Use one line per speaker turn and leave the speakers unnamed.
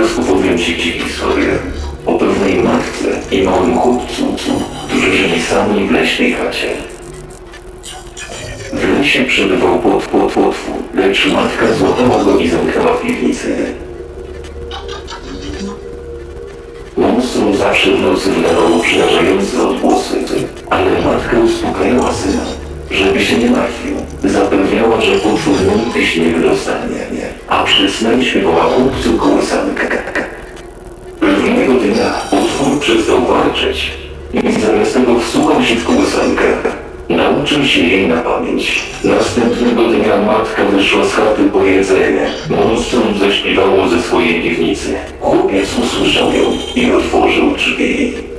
Teraz opowiem ci historię o pewnej matce i małym chłopcu, którzy żyli sami w leśnej chacie. W lesie przebywał płot, płot, lecz matka złapała go i zamknęła w piwnicy. Monstrum zawsze w nocy wydawało przerażające odgłosy, ale matka uspokajała syna, żeby się nie martwił. Zapewniała, że potwór nigdy się nie wydostanie, a snem śpiewała chłopcu. Dnia potwór przestał walczyć i zamiast tego wsłuchał się w kołysankę. Nauczył się jej na pamięć. Następnego dnia matka wyszła z chaty po jedzenie. Monstrum zaśpiewało ze swojej piwnicy. Chłopiec usłyszał ją i otworzył drzwi.